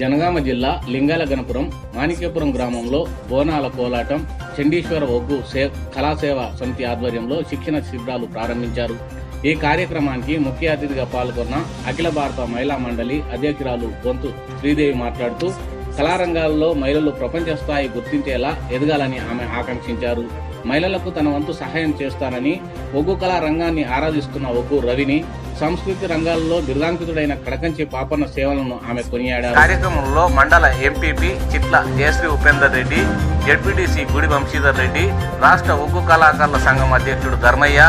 జనగామ జిల్లా లింగాల గణపురం మాణిక్యపురం గ్రామంలో బోనాల కోలాటం చండీశ్వర ఒగ్గు సే కళాసేవ సమితి ఆధ్వర్యంలో శిక్షణ శిబిరాలు ప్రారంభించారు. ఈ కార్యక్రమానికి ముఖ్య అతిథిగా పాల్గొన్న అఖిల భారత మహిళా మండలి అధ్యక్షురాలు గొంతు శ్రీదేవి మాట్లాడుతూ కళారంగాల్లో మహిళలు ప్రపంచ స్థాయి గుర్తించేలా ఎదగాలని ఆమె ఆకాంక్షించారు. మహిళలకు తన వంతు సహాయం చేస్తానని ఒగ్గు కళా రంగాన్ని ఆరాధిస్తున్న ఒగ్గు రవిని సంస్కృతి రంగాల్లో బిరుదాంకితుడైన కడకంచి పాపన్న సేవలను ఆమె కొనియాడారు. కార్యక్రమంలో మండల ఎంపీపీ చిట్ల జయశ్రీ ఉపేందర్ రెడ్డి జడ్పీటీసీ గుడి వంశీధర్ రెడ్డి రాష్ట్ర ఉగ్గు కళాకారుల సంఘం అధ్యక్షుడు ధర్మయ్య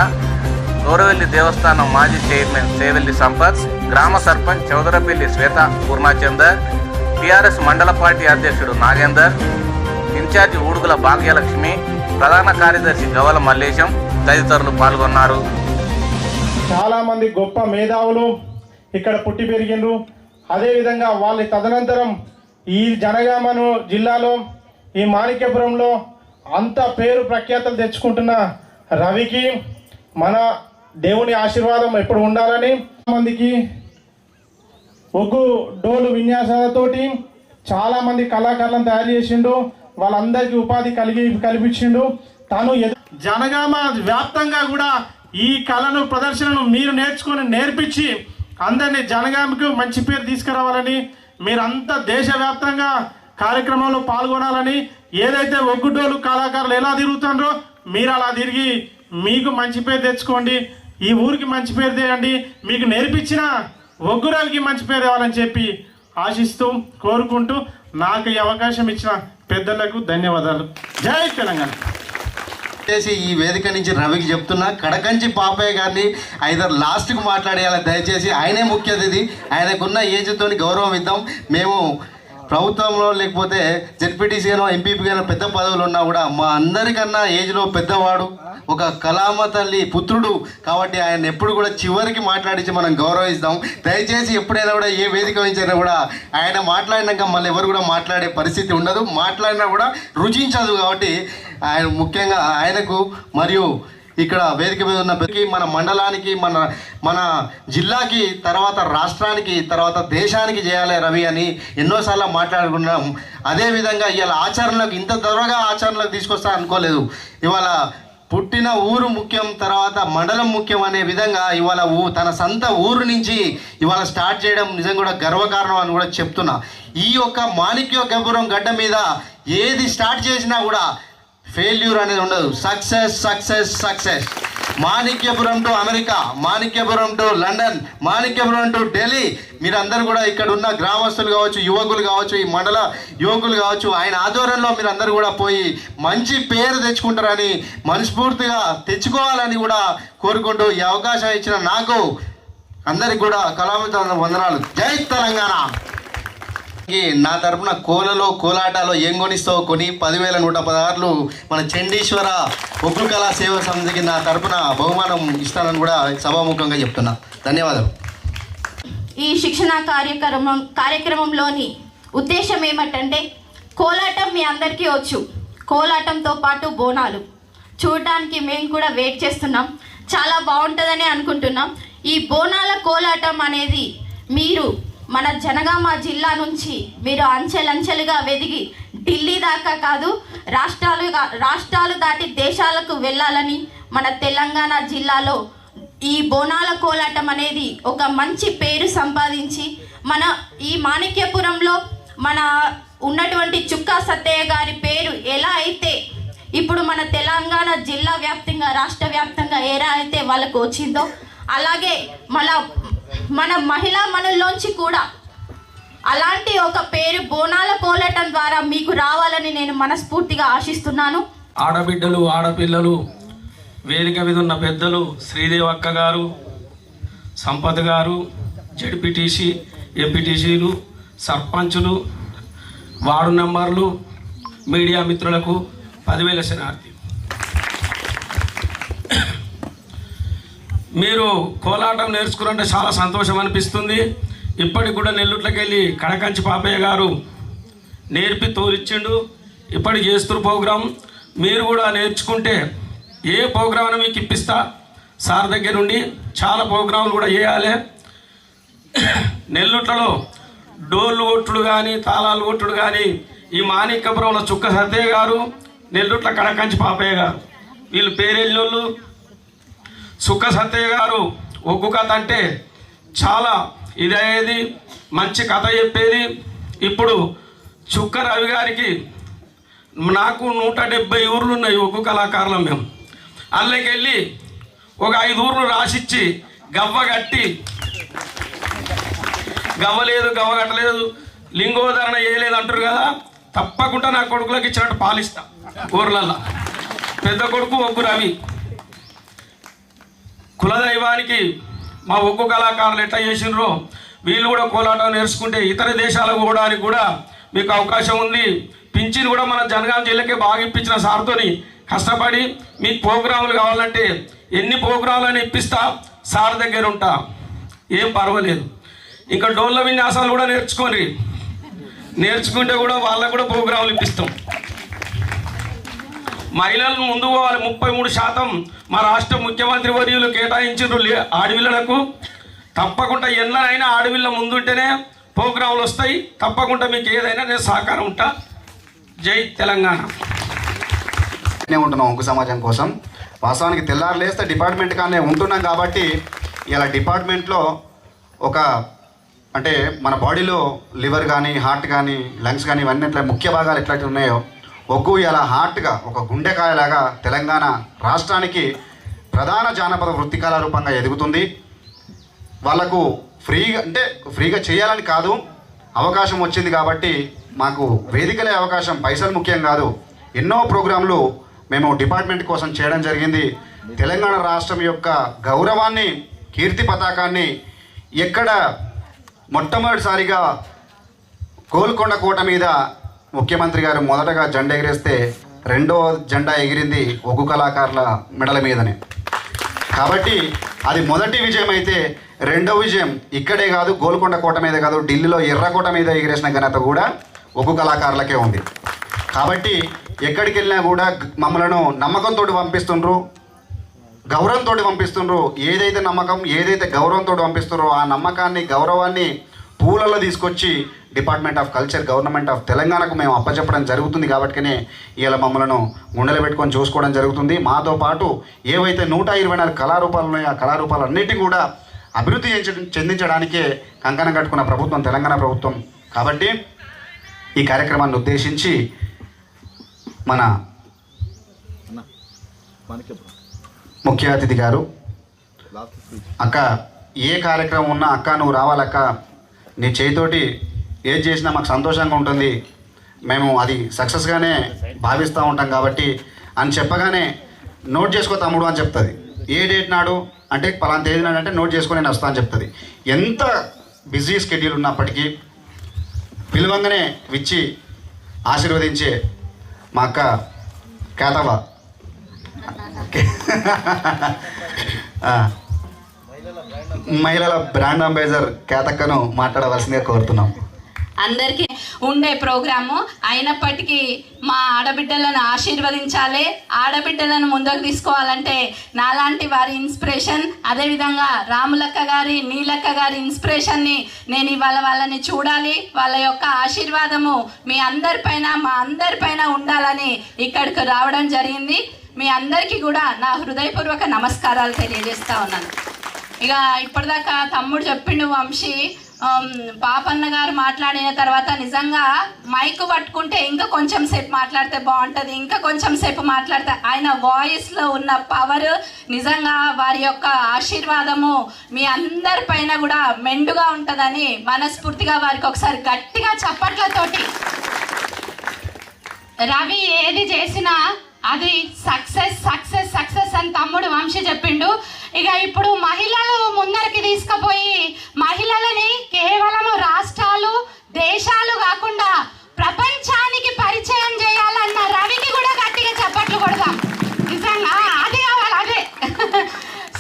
గౌరవెల్లి దేవస్థానం మాజీ చైర్మన్ సేవెల్లి సంపత్ గ్రామ సర్పంచ్ చౌదరపల్లి శ్వేత పూర్ణచందర్ టీఆర్ఎస్ మండల పార్టీ అధ్యక్షుడు నాగేందర్ ఇన్ఛార్జి ఊడుగుల భాగ్యలక్ష్మి ప్రధాన కార్యదర్శి గవల మల్లేశం తదితరులు పాల్గొన్నారు. చాలామంది గొప్ప మేధావులు ఇక్కడ పుట్టి పెరిగిండ్రు. అదేవిధంగా వాళ్ళ తదనంతరం ఈ జనగామను జిల్లాలో ఈ మాణిక్యపురంలో అంత పేరు ప్రఖ్యాతలు తెచ్చుకుంటున్న రవికి మన దేవుని ఆశీర్వాదం ఎప్పుడు ఉండాలని మందికి ఒగ్గు డోలు విన్యాసాలతోటి చాలామంది కళాకారులను తయారు చేసిండు. వాళ్ళందరికీ ఉపాధి కలిగి కల్పించిండు. తను జనగామ వ్యాప్తంగా కూడా ఈ కళను ప్రదర్శనను మీరు నేర్చుకొని నేర్పించి అందరినీ జనగామకు మంచి పేరు తీసుకురావాలని మీరంతా దేశవ్యాప్తంగా కార్యక్రమంలో పాల్గొనాలని ఏదైతే ఒగ్గుడోలు కళాకారులు ఎలా తిరుగుతున్నారో మీరు అలా తిరిగి మీకు మంచి పేరు తెచ్చుకోండి. ఈ ఊరికి మంచి పేరు తేయండి. మీకు నేర్పించిన ఒగ్గురాలకి మంచి పేరు ఇవ్వాలని చెప్పి ఆశిస్తూ కోరుకుంటూ నాకు ఈ అవకాశం ఇచ్చిన పెద్దలకు ధన్యవాదాలు. జై తెలంగాణ. చేసి ఈ వేదిక నుంచి రవికి చెప్తున్నా కడకంచి పాపయ్య గారిని ఐదర్ లాస్ట్కి మాట్లాడేయాలి దయచేసి. ఆయనే ముఖ్య అతిథి ఆయనకున్న ఏజ్తో గౌరవం ఇద్దాం. మేము ప్రభుత్వంలో లేకపోతే జెడ్పీటీసీ గానో ఎంపీపీ గానో పెద్ద పదవులు ఉన్నా కూడా మా అందరికన్నా ఏజ్లో పెద్దవాడు ఒక కళామ తల్లి పుత్రుడు కాబట్టి ఆయన ఎప్పుడు కూడా చివరికి మాట్లాడించి మనం గౌరవిస్తాం. దయచేసి ఎప్పుడైనా కూడా ఏ వేదిక వహించినా కూడా ఆయన మాట్లాడినాక మళ్ళీ ఎవరు కూడా మాట్లాడే పరిస్థితి ఉండదు. మాట్లాడినా కూడా రుచించదు కాబట్టి ఆయన ముఖ్యంగా ఆయనకు మరియు ఇక్కడ వేదిక మీద ఉన్న మన మండలానికి మన మన జిల్లాకి తర్వాత రాష్ట్రానికి తర్వాత దేశానికి చేయాలి రవి అని ఎన్నోసార్లు మాట్లాడుకున్నాం. అదేవిధంగా ఇవాళ ఆచరణలకు ఇంత త్వరగా ఆచరణలకు తీసుకొస్తా అనుకోలేదు. ఇవాళ పుట్టిన ఊరు ముఖ్యం తర్వాత మండలం ముఖ్యం అనే విధంగా ఇవాళ ఊ తన సొంత ఊరు నుంచి ఇవాళ స్టార్ట్ చేయడం నిజంగా కూడా గర్వకారణం అని కూడా చెప్తున్నా. ఈ యొక్క మాణిక్య గబ్బురం గడ్డ మీద ఏది స్టార్ట్ చేసినా కూడా ఫెయిల్యూర్ అనేది ఉండదు. Success success success Manikyapuram to America Manikyapuram to London Manikyapuram to Delhi. మీరందరూ కూడా ఇక్కడ ఉన్న గ్రామస్తులు కావచ్చు యువకులు కావచ్చు ఈ మండల యువకులు కావచ్చు ఆయన ఆధ్వర్యంలో మీరందరూ కూడా పోయి మంచి పేరు తెచ్చుకుంటారని మనస్ఫూర్తిగా తెచ్చుకోవాలని కూడా కోరుకుంటూ ఈ అవకాశం ఇచ్చిన నాకు అందరికి కూడా కళామిత వందనాలు. జై తెలంగాణ! నా తరపున కోలలో కోలాటాలో ఏం కొనిస్తావు కొని పదివేల నూట పదహారులు మన చండీశ్వర ఉగ్రు కళా సేవ సమితికి నా తరపున బహుమానం ఇస్తానని కూడా సభాముఖంగా చెప్తున్నా. ధన్యవాదాలు ఈ శిక్షణ కార్యక్రమం కార్యక్రమంలోని ఉద్దేశం ఏమిటంటే కోలాటం మీ అందరికీ వచ్చు. కోలాటంతో పాటు బోనాలు. చూడడానికి మేము కూడా వెయిట్ చేస్తున్నాం. చాలా బాగుంటుందని అనుకుంటున్నాం. ఈ బోనాల కోలాటం అనేది మీరు మన జనగామ జిల్లా నుంచి మీరు అంచెలంచెలుగా వెదిగి ఢిల్లీ దాకా కాదు రాష్ట్రాలు రాష్ట్రాలు దాటి దేశాలకు వెళ్ళాలని మన తెలంగాణ జిల్లాలో ఈ బోనాల కోలాటం అనేది ఒక మంచి పేరు సంపాదించి మన ఈ మాణిక్యపురంలో మన ఉన్నటువంటి చుక్కా సత్తయ్య గారి పేరు ఎలా అయితే ఇప్పుడు మన తెలంగాణ జిల్లా వ్యాప్తంగా రాష్ట్ర వ్యాప్తంగా ఎలా అయితే వాళ్ళకు వచ్చిందో అలాగే మన మన మహిళా మనల్లోంచి కూడా అలాంటి ఒక పేరు బోనాల కోలటం ద్వారా మీకు రావాలని నేను మనస్ఫూర్తిగా ఆశిస్తున్నాను. ఆడబిడ్డలు ఆడపిల్లలు వేదిక మీద ఉన్న పెద్దలు శ్రీదేవి అక్క గారు సంపత్ గారు జడ్పీటీసీ ఎంపీటీసీలు సర్పంచులు వార్డు మెంబర్లు మీడియా మిత్రులకు పదివేల శనార్థి మీరు కోలాటం నేర్చుకున్నంటే చాలా సంతోషం అనిపిస్తుంది ఇప్పటికి కూడా నెల్లుట్లకి వెళ్ళి కడకంచి పాపయ్య గారు నేర్పి తోలిచ్చిండు. ఇప్పటికి చేస్తున్న ప్రోగ్రాం. మీరు కూడా నేర్చుకుంటే ఏ ప్రోగ్రాం మీకు ఇప్పిస్తా. సార్ దగ్గర నుండి చాలా ప్రోగ్రాంలు కూడా చేయాలి. నెల్లుట్లలో డోళ్ళు కొట్టుడు కానీ తాళాలు కొట్టుడు కానీ ఈ మాణిక్యపురంలో చుక్క సత్య గారు నెల్లుట్ల కడకంచి పాపయ్య గారు. వీళ్ళు పేరెళ్ళోళ్ళు సుక్క సత్యయ్య గారు ఒగ్గు కథ అంటే చాలా ఇదయ్యేది మంచి కథ చెప్పేది. ఇప్పుడు చుక్క రవి గారికి నాకు నూట డెబ్బై ఊర్లు ఉన్నాయి ఒగ్గు కళాకారులం మేము. అల్లకెళ్ళి ఒక ఐదు ఊర్లు రాసిచ్చి గవ్వ కట్టి గవ్వలేదు గవ్వ కట్టలేదు లింగోధరణ చేయలేదు అంటారు కదా తప్పకుండా నా కొడుకులకు ఇచ్చినట్టు పాలిస్తా ఊర్లల్లో. పెద్ద కొడుకు ఒగ్గు రవి. కులదైవానికి మా ఒగ్గు కళాకారులు ఎట్లా చేసినారో వీళ్ళు కూడా కోలాటం నేర్చుకుంటే ఇతర దేశాలకు పోవడానికి కూడా మీకు అవకాశం ఉంది. పింఛన్ కూడా మన జనగాం జిల్లాకే బాగా ఇప్పించిన సార్తోని కష్టపడి మీకు ప్రోగ్రాములు కావాలంటే ఎన్ని ప్రోగ్రాములని ఇప్పిస్తా సార్ దగ్గర ఉంటా. ఏం పర్వాలేదు. ఇంకా డోళ్ళ విన్యాసాలు కూడా నేర్చుకోండి. నేర్చుకుంటే కూడా వాళ్ళకు కూడా ప్రోగ్రాములు ఇప్పిస్తాం. మహిళలను ముందు పోవాలి. ముప్పై మూడు శాతం మా రాష్ట్ర ముఖ్యమంత్రి వర్యులు కేటాయించారు ఆడవిళ్ళకు తప్పకుండా ఎన్నైనా ఆడవిళ్ళ ముందుంటేనే ప్రోగ్రాంలు వస్తాయి. తప్పకుండా మీకు ఏదైనా నేను సహకారం ఉంటా. జై తెలంగాణ. నేను ఉంటున్నాం ఒంకు సమాజం కోసం. వాస్తవానికి తెల్లారు లేస్తే డిపార్ట్మెంట్ కానీ ఉంటున్నాం కాబట్టి ఇలా డిపార్ట్మెంట్లో ఒక అంటే మన బాడీలో లివర్ కానీ హార్ట్ కానీ లంగ్స్ కానీ ఇవన్నీ ఎట్లా ముఖ్య భాగాలు ఎట్లాంటి ఉన్నాయో ఒగ్గు ఇలా హార్ట్గా ఒక గుండెకాయలాగా తెలంగాణ రాష్ట్రానికి ప్రధాన జానపద వృత్తి కళారూపంగా ఎదుగుతుంది. వాళ్ళకు ఫ్రీగా అంటే ఫ్రీగా చేయాలని కాదు అవకాశం వచ్చింది కాబట్టి మాకు వేదికలే అవకాశం పైసలు ముఖ్యం కాదు. ఎన్నో ప్రోగ్రాంలు మేము డిపార్ట్మెంట్ కోసం చేయడం జరిగింది. తెలంగాణ రాష్ట్రం యొక్క గౌరవాన్ని కీర్తి పతాకాన్ని ఎక్కడ మొట్టమొదటిసారిగా గోల్కొండ కోట మీద ముఖ్యమంత్రి గారు మొదటగా జెండా ఎగిరేస్తే రెండో జెండా ఎగిరింది ఒగ్గు కళాకారుల మెడల మీదనే. కాబట్టి అది మొదటి విజయం అయితే రెండో విజయం ఇక్కడే కాదు గోల్కొండ కోట మీద కాదు ఢిల్లీలో ఎర్రకోట మీద ఎగిరేసిన ఘనత కూడా ఒగ్గు కళాకారులకే ఉంది. కాబట్టి ఎక్కడికి వెళ్ళినా కూడా మమ్మలను నమ్మకంతో పంపిస్తుండ్రు గౌరవంతో పంపిస్తుండ్రు. ఏదైతే నమ్మకం ఏదైతే గౌరవంతో పంపిస్తుండ్రో ఆ నమ్మకాన్ని గౌరవాన్ని పూలలో తీసుకొచ్చి department of culture government of తెలంగాణకు మేము అప్పచెప్పడం జరుగుతుంది కాబట్టినే ఇలా మమ్మలను గుండెలు పెట్టుకొని చూసుకోవడం జరుగుతుంది. మాతో పాటు ఏవైతే నూట ఇరవై నాలుగు కళారూపాలు ఉన్నాయో ఆ కళారూపాలన్నిటి కూడా అభివృద్ధి చెందించడానికే కంకణం కట్టుకున్న ప్రభుత్వం తెలంగాణ ప్రభుత్వం. కాబట్టి ఈ కార్యక్రమాన్ని ఉద్దేశించి మన ముఖ్య అతిథి గారు అక్క ఏ కార్యక్రమం ఉన్నా అక్క నువ్వు రావాలక్క నీ చేతితోటి ఏది చేసినా మాకు సంతోషంగా ఉంటుంది. మేము అది సక్సెస్గానే భావిస్తూ ఉంటాం కాబట్టి అని చెప్పగానే నోట్ చేసుకో తమ్ముడు అని చెప్తుంది. ఏ డేట్ నాడు? అంటే పలానా తేదీ నాడు అంటే నోట్ చేసుకొని నేను వస్తాను అని చెప్తుంది. ఎంత బిజీ స్కెడ్యూల్ ఉన్నప్పటికీ పిలువంగానే విచ్చి ఆశీర్వదించే మా అక్క కేతవ. మహిళల బ్రాండ్ అంబాసిడర్ కేతక్కను మాట్లాడవలసిందిగా కోరుతున్నాం. అందరికీ ఉండే ప్రోగ్రాము. అయినప్పటికీ మా ఆడబిడ్డలను ఆశీర్వదించాలి. ఆడబిడ్డలను ముందుకు తీసుకోవాలంటే నాలాంటి వారి ఇన్స్పిరేషన్ అదేవిధంగా రాములక్క గారి నీలక్క గారి ఇన్స్పిరేషన్ని నేను ఇవాళ వాళ్ళని చూడాలి. వాళ్ళ యొక్క ఆశీర్వాదము మీ అందరిపైన మా అందరిపైన ఉండాలని ఇక్కడికి రావడం జరిగింది. మీ అందరికీ కూడా నా హృదయపూర్వక నమస్కారాలు తెలియజేస్తా ఉన్నాను. ఇక ఇప్పటిదాకా తమ్ముడు చెప్పిండు వంశీ పాపన్న గారు మాట్లాడిన తర్వాత నిజంగా మైక్ పట్టుకుంటే ఇంకా కొంచెం సేపు మాట్లాడితే బాగుంటుంది ఇంకా కొంచెం సేపు మాట్లాడితే ఆయన వాయిస్లో ఉన్న పవర్ నిజంగా వారి యొక్క ఆశీర్వాదము మీ అందరి పైన కూడా మెండుగా ఉంటుందని మనస్ఫూర్తిగా వారికి ఒకసారి గట్టిగా చప్పట్లతోటి. రవి ఏది చేసినా అది సక్సెస్ సక్సెస్ సక్సెస్ అని తమ్ముడు వంశీ చెప్పిండు. ఇక ఇప్పుడు మహిళలు ముందరికి తీసుకుపోయి మహిళలని కేవలము రాష్ట్రాలు దేశాలు కాకుండా ప్రపంచానికి పరిచయం చేయాలన్న రవికి కూడా గట్టిగా చప్పట్లు కొడదాం. నిజంగా? అదే కావాలి అదే.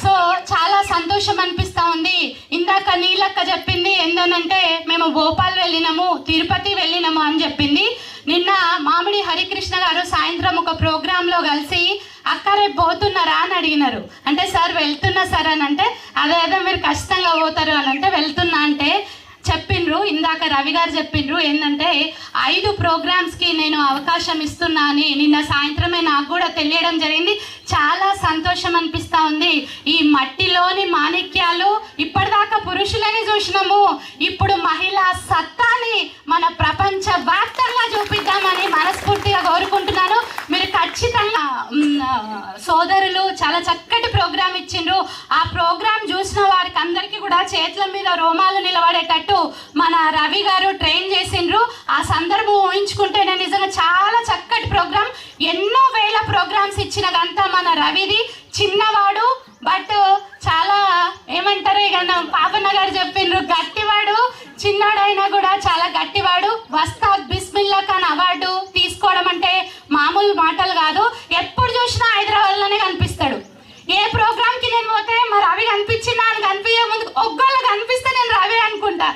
సో చాలా సంతోషం అనిపిస్తూ ఉంది. ఇందాక నీలక్క చెప్పింది ఏందనంటే మేము భోపాల్ వెళ్ళినాము తిరుపతి వెళ్ళినాము అని చెప్పింది. నిన్న మామిడి హరికృష్ణ గారు సాయంత్రం ఒక ప్రోగ్రాంలో కలిసి అక్క రేపు పోతున్నారా అని అడిగినారు. అంటే సార్ వెళ్తున్నా సార్ అని అంటే అదే అదే మీరు ఖచ్చితంగా పోతారు అని అంటే వెళ్తున్నా అంటే చెప్పిండ్రు. ఇందాక రవి గారు చెప్పిండ్రు ఏంటంటే ఐదు ప్రోగ్రామ్స్కి నేను అవకాశం ఇస్తున్నా అని నిన్న సాయంత్రమే నాకు కూడా తెలియడం జరిగింది. చాలా సంతోషం అనిపిస్తూ ఉంది. ఈ మట్టిలోని మాణిక్యాలు ఇప్పటిదాకా పురుషులని చూసినాము. ఇప్పుడు మహిళా సత్తాని మన ప్రపంచ వ్యాప్తంగా చూపిద్దామని మనస్ఫూర్తిగా కోరుకుంటున్నాను. ఖచ్చితంగా సోదరులు చాలా చక్కటి ప్రోగ్రామ్ ఇచ్చిండ్రు. ఆ ప్రోగ్రాం చూసిన వారికి అందరికీ కూడా చేతుల మీద రోమాలు నిలబడేటట్టు మన రవి గారు ట్రైన్ చేసిండ్రు. ఆ సందర్భం ఊహించుకుంటే నేను నిజంగా చాలా చక్కటి ప్రోగ్రాం. ఎన్నో వేల ప్రోగ్రామ్స్ ఇచ్చినదంతా మన రవిది. చిన్నవాడు బట్ చాలా ఏమంటారు ఇక నా పాపన్న గారు చెప్పిండ్రు గట్టివాడు చిన్నాడైనా కూడా చాలా గట్టివాడు. వస్తాద్ బిస్మిల్లా మామూలు మాటలు కాదు. ఎప్పుడు చూసినా హైదరాబాద్లోనే కనిపిస్తాడు. ఏ ప్రోగ్రామ్కి నేను పోతే మరి రవి కనిపించినా అని కనిపించే ముందు ఒగ్గోళ్ళు కనిపిస్తే నేను రవి అనుకుంటా.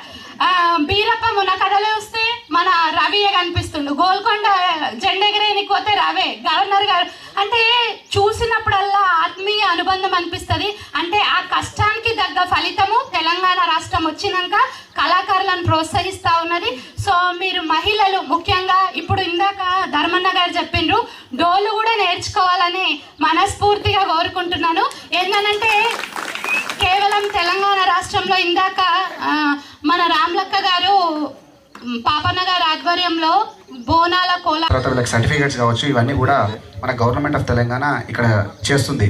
బీరప్ప మన కథలు వస్తే మన రవియే కనిపిస్తుండు? గోల్కొండ జెండగిరేనికి పోతే రవే గవర్నర్ గారు. అంటే చూసినప్పుడల్లా ఆత్మీయ అనుబంధం అనిపిస్తుంది. అంటే ఆ కష్టానికి తగ్గ ఫలితము తెలంగాణ రాష్ట్రం వచ్చినాక కళాకారులను ప్రోత్సహిస్తూ ఉన్నది. సో మీరు మహిళలు ముఖ్యంగా ఇప్పుడు ఇందాక ధర్మన్న గారు చెప్పిండ్రు డోలు కూడా నేర్చుకోవాలని మనస్ఫూర్తిగా కోరుకుంటున్నాను. ఏంటనంటే కేవలం తెలంగాణ రాష్ట్రంలో ఇందాక మన రామ్లక్క గారు పాపన్న గారి ఆధ్వర్యంలో బోనాల కోలా తర్వాత వీళ్ళకి సర్టిఫికేట్స్ కావచ్చు ఇవన్నీ కూడా మన గవర్నమెంట్ ఆఫ్ తెలంగాణ ఇక్కడ చేస్తుంది.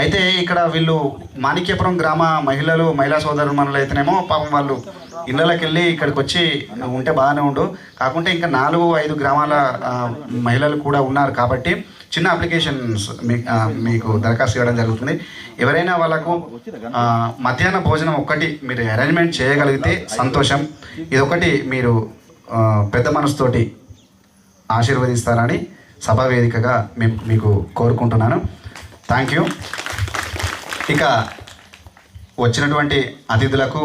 అయితే ఇక్కడ వీళ్ళు మాణిక్యపురం గ్రామ మహిళలు మహిళా సోదరుమణులు అయితేనేమో పాపం వాళ్ళు ఇళ్ళకి వెళ్ళి ఇక్కడికి వచ్చి ఉంటే బాగానే ఉండు. కాకుంటే ఇంకా నాలుగు ఐదు గ్రామాల మహిళలు కూడా ఉన్నారు కాబట్టి చిన్న అప్లికేషన్స్ మీకు దరఖాస్తు ఇవ్వడం జరుగుతుంది. ఎవరైనా వాళ్ళకు మధ్యాహ్న భోజనం ఒక్కటి మీరు అరేంజ్మెంట్ చేయగలిగితే సంతోషం. ఇది ఒకటి మీరు పెద్ద మనసుతోటి ఆశీర్వదిస్తారని సభా వేదికగా మేము మీకు కోరుకుంటున్నాను. Thank you. ఇక వచ్చినటువంటి అతిథులకు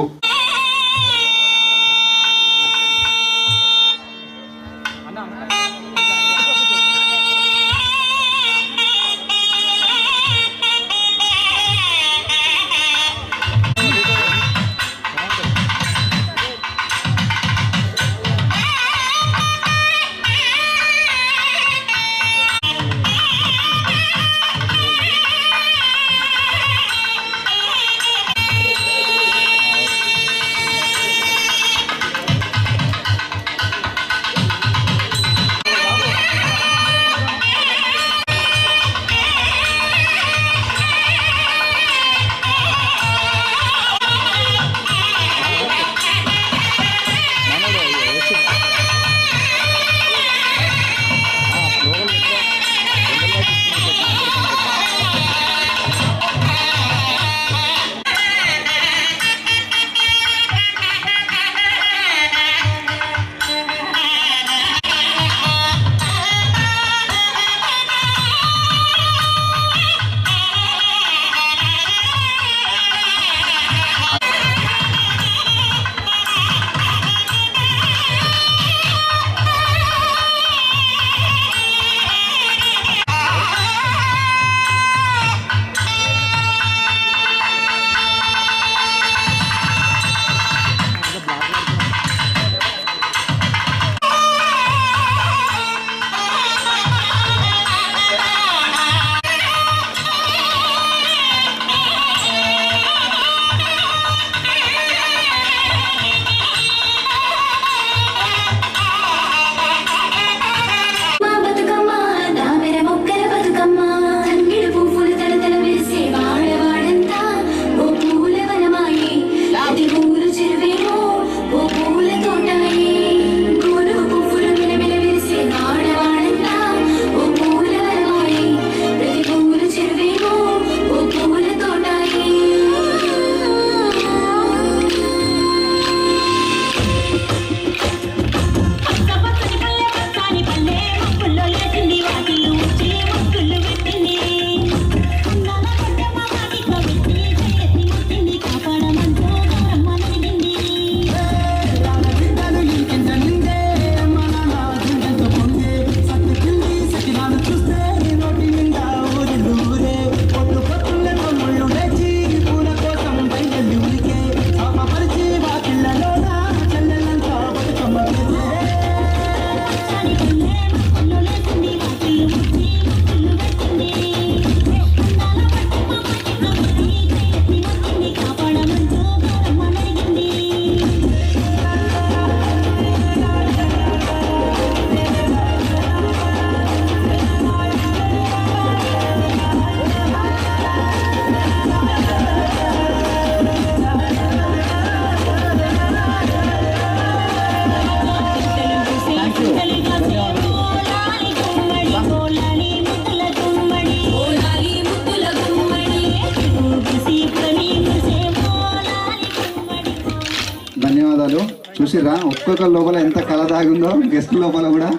చూసిర్రా లోపల ఎంత కళ దాగుందో గెస్ట్ లోపల కూడా.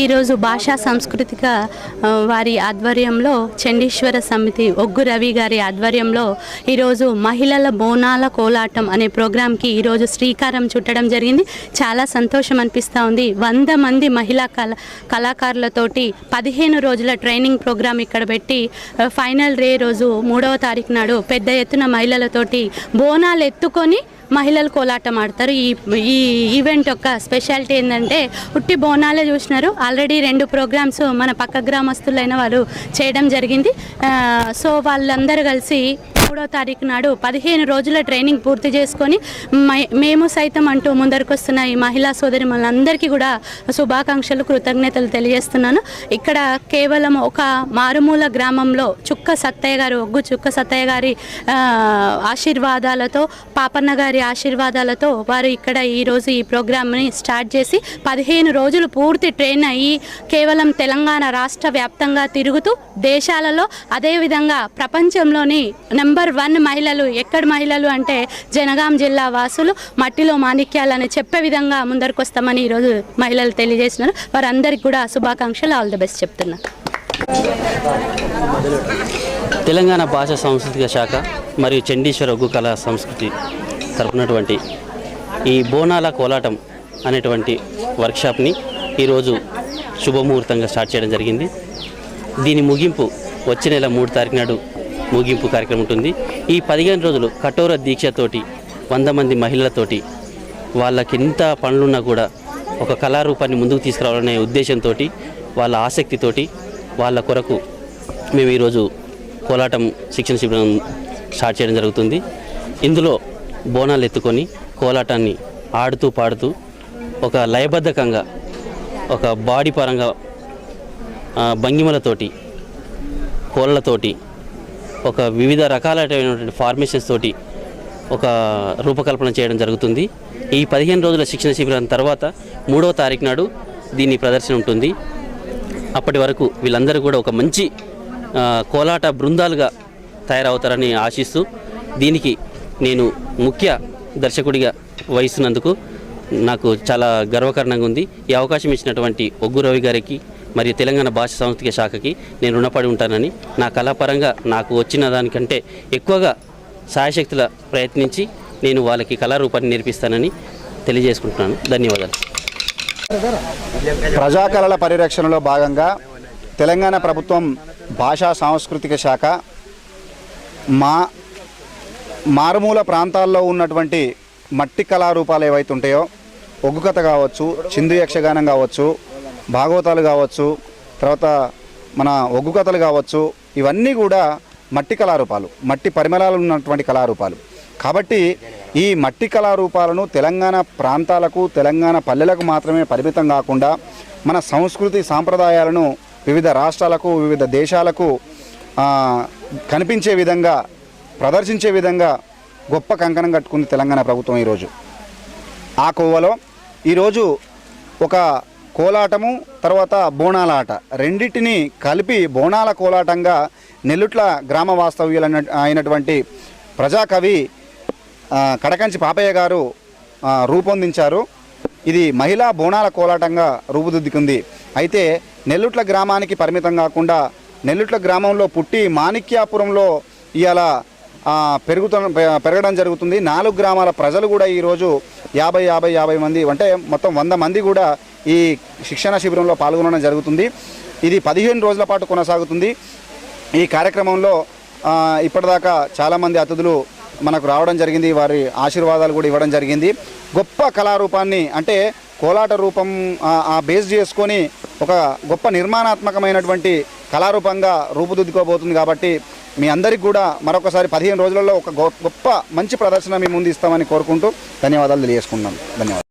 ఈరోజు భాషా సాంస్కృతిక వారి ఆధ్వర్యంలో చండీశ్వర సమితి ఒగ్గు రవి గారి ఆధ్వర్యంలో ఈరోజు మహిళల బోనాల కోలాటం అనే ప్రోగ్రాంకి ఈరోజు శ్రీకారం చుట్టడం జరిగింది. చాలా సంతోషం అనిపిస్తూ ఉంది. వంద మంది మహిళా కళ కళాకారులతోటి పదిహేను రోజుల ట్రైనింగ్ ప్రోగ్రాం ఇక్కడ పెట్టి ఫైనల్ డే రోజు మూడవ తారీఖు నాడు పెద్ద ఎత్తున మహిళలతోటి బోనాలు ఎత్తుకొని మహిళలు కోలాటం ఆడతారు. ఈ ఈ ఈవెంట్ యొక్క స్పెషాలిటీ ఏంటంటే ఉట్టి బోనాలే చూసినారు. ఆల్రెడీ రెండు ప్రోగ్రామ్స్ మన పక్క గ్రామస్తులైన వాళ్ళు చేయడం జరిగింది. సో వాళ్ళందరూ కలిసి మూడో తారీఖు నాడు పదిహేను రోజుల ట్రైనింగ్ పూర్తి చేసుకొని మే- మేము సైతం అంటూ ముందరికొస్తున్న ఈ మహిళా సోదరి మనందరికీ కూడా శుభాకాంక్షలు కృతజ్ఞతలు తెలియజేస్తున్నాను. ఇక్కడ కేవలం ఒక మారుమూల గ్రామంలో చుక్క సత్తయ్య గారు ఒగ్గు చుక్క సత్తయ్య గారి ఆశీర్వాదాలతో పాపన్న గారి ఆశీర్వాదాలతో వారు ఇక్కడ ఈరోజు ఈ ప్రోగ్రామ్ని స్టార్ట్ చేసి పదిహేను రోజులు పూర్తి ట్రైన్ అయ్యి కేవలం తెలంగాణ రాష్ట్ర వ్యాప్తంగా తిరుగుతూ దేశాలలో అదేవిధంగా ప్రపంచంలోని నెంబర్ వన్ మహిళలు ఎక్కడ మహిళలు అంటే జనగాం జిల్లా వాసులు మట్టిలో మాణిక్యాలని చెప్పే విధంగా ముందరికొస్తామని ఈరోజు మహిళలు తెలియజేసినారు వారందరికీ కూడా శుభాకాంక్షలు. ఆల్ ది బెస్ట్ చెప్తున్నా. తెలంగాణ భాష సాంస్కృతిక శాఖ మరియు చండీశ్వర ఉగ్గు కళా సంస్కృతి తరపునటువంటి ఈ బోనాల కోలాటం అనేటువంటి వర్క్షాప్ని ఈరోజు శుభముహూర్తంగా స్టార్ట్ చేయడం జరిగింది. దీని ముగింపు వచ్చే నెల మూడు తారీఖు నాడు ముగింపు కార్యక్రమం ఉంటుంది. ఈ పదిహేను రోజులు కఠోర దీక్షతోటి వంద మంది మహిళలతోటి వాళ్ళకి ఎంత పనులున్నా కూడా ఒక కళారూపాన్ని ముందుకు తీసుకురావాలనే ఉద్దేశంతో వాళ్ళ ఆసక్తితోటి వాళ్ళ కొరకు మేము ఈరోజు కోలాటం శిక్షణ శిబిరం స్టార్ట్ చేయడం జరుగుతుంది. ఇందులో బోనాలు ఎత్తుకొని కోలాటాన్ని ఆడుతూ పాడుతూ ఒక లయబద్ధకంగా ఒక బాడీ పరంగా భంగిమలతోటి కోళ్ళతోటి ఒక వివిధ రకాలైనటువంటి ఫార్మేషన్స్ తోటి ఒక రూపకల్పన చేయడం జరుగుతుంది. ఈ పదిహేను రోజుల శిక్షణ శిబిరం తర్వాత మూడవ తారీఖు నాడు దీని ప్రదర్శన ఉంటుంది. అప్పటి వరకు వీళ్ళందరూ కూడా ఒక మంచి కోలాట బృందాలుగా తయారవుతారని ఆశిస్తూ దీనికి నేను ముఖ్య దర్శకుడిగా వహిస్తున్నందుకు నాకు చాలా గర్వకారణంగా ఉంది. ఈ అవకాశం ఇచ్చినటువంటి ఒగ్గు రవి గారికి మరియు తెలంగాణ భాష సాంస్కృతిక శాఖకి నేను రుణపడి ఉంటానని నా కళాపరంగా నాకు వచ్చిన దానికంటే ఎక్కువగా సాయశక్తుల ప్రయత్నించి నేను వాళ్ళకి కళారూపాన్ని నేర్పిస్తానని తెలియజేసుకుంటున్నాను. ధన్యవాదాలు. ప్రజాకళల పరిరక్షణలో భాగంగా తెలంగాణ ప్రభుత్వం భాషా సాంస్కృతిక శాఖ మా మారుమూల ప్రాంతాల్లో ఉన్నటువంటి మట్టి కళారూపాలు ఏవైతే ఉంటాయో ఒగ్గు కథ కావచ్చు చిందు యక్షగానం కావచ్చు భాగవతాలు కావచ్చు తర్వాత మన ఒగ్గు కథలు కావచ్చు ఇవన్నీ కూడా మట్టి కళారూపాలు మట్టి పరిమళాలు ఉన్నటువంటి కళారూపాలు. కాబట్టి ఈ మట్టి కళారూపాలను తెలంగాణ ప్రాంతాలకు తెలంగాణ పల్లెలకు మాత్రమే పరిమితం కాకుండా మన సంస్కృతి సాంప్రదాయాలను వివిధ రాష్ట్రాలకు వివిధ దేశాలకు కనిపించే విధంగా ప్రదర్శించే విధంగా గొప్ప కంకణం కట్టుకుంది తెలంగాణ ప్రభుత్వం ఈరోజు. ఆ కోవలో ఈరోజు ఒక కోలాటము తర్వాత బోనాల ఆట రెండింటిని కలిపి బోనాల కోలాటంగా నెల్లుట్ల గ్రామ వాస్తవ్యులు అయినటువంటి ప్రజాకవి కడకంచి పాపయ్య గారు రూపొందించారు. ఇది మహిళా బోనాల కోలాటంగా రూపుదిద్దుకుంది. అయితే నెల్లుట్ల గ్రామానికి పరిమితం కాకుండా నెల్లుట్ల గ్రామంలో పుట్టి మాణిక్యాపురంలో ఇవాళ పెరుగుతున్న పెరగడం జరుగుతుంది. నాలుగు గ్రామాల ప్రజలు కూడా ఈరోజు యాభై యాభై యాభై మంది అంటే మొత్తం వంద మంది కూడా ఈ శిక్షణ శిబిరంలో పాల్గొనడం జరుగుతుంది. ఇది పదిహేను రోజుల పాటు కొనసాగుతుంది. ఈ కార్యక్రమంలో ఇప్పటిదాకా చాలామంది అతిథులు మనకు రావడం జరిగింది. వారి ఆశీర్వాదాలు కూడా ఇవ్వడం జరిగింది. గొప్ప కళారూపాన్ని అంటే కోలాట రూపం ఆ బేస్ చేసుకొని ఒక గొప్ప నిర్మాణాత్మకమైనటువంటి కళారూపంగా రూపుదిద్దుకోబోతుంది కాబట్టి మీ అందరికి కూడా మరొకసారి పదిహేను రోజులలో ఒక గొ- గొప్ప మంచి ప్రదర్శన మీ ముందు ఇస్తామని కోరుకుంటూ ధన్యవాదాలు తెలియజేసుకున్నాను ధన్యవాదాలు.